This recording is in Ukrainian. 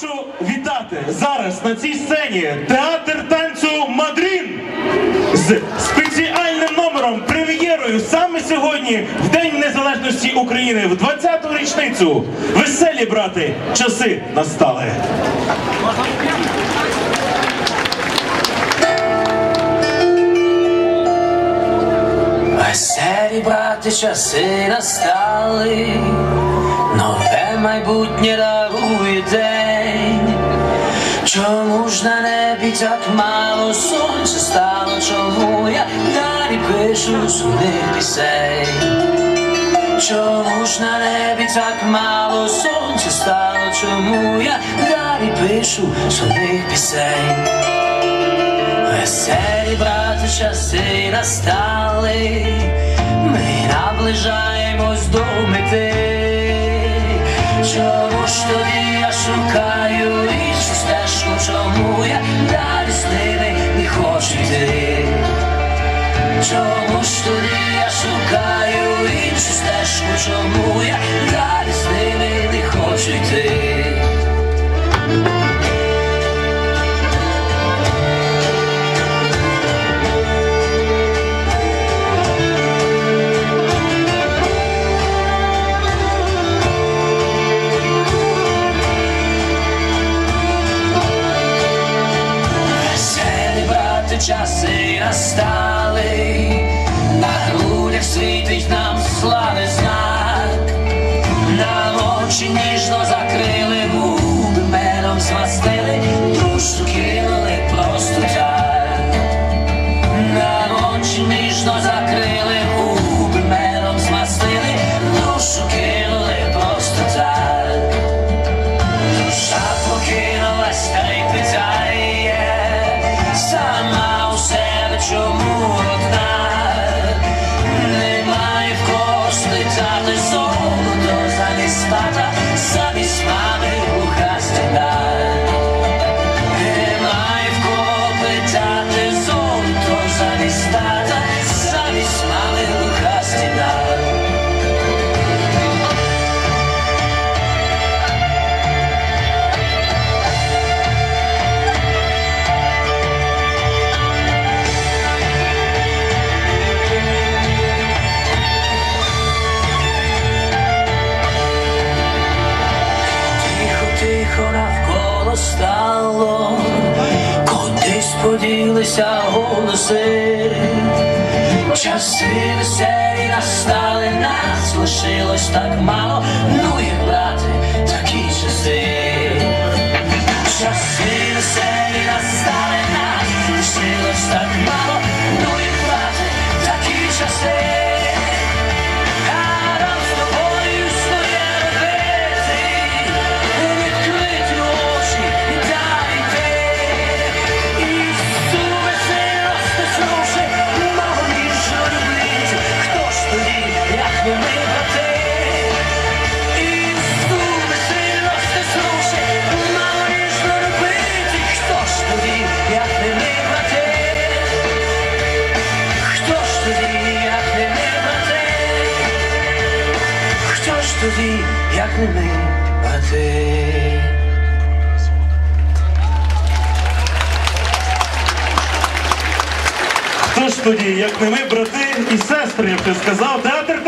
Прошу вітати зараз на цій сцені театр танцю Мадрін з спеціальним номером прем'єрою саме сьогодні, в День Незалежності України, в 20-ту річницю. Веселі брати, часи настали. Веселі брати часи настали, нове майбутнє дарує день. Чому ж на небі так мало сонця стало? Чому я далі пишу сумних пісень? Чому ж на небі так мало сонця стало? Чому я далі пишу сумних пісень? Веселі брати часи настали, ми наближаємось до мети. Чому ж тоді я шукаю Чому ж тоді я шукаю іншу стежку, чому я далі з ними не хочу йти? Грудях світить нам слави знак, нам очі ніжно закрили, губи медом змастили, душу навколо стало, кудись поділися голоси, часи веселі настали, нас лишилось так мало, ну і брати тоді, як не ми, брати? Хто ж тоді, як не ми, брати і сестри, як ти сказав, театр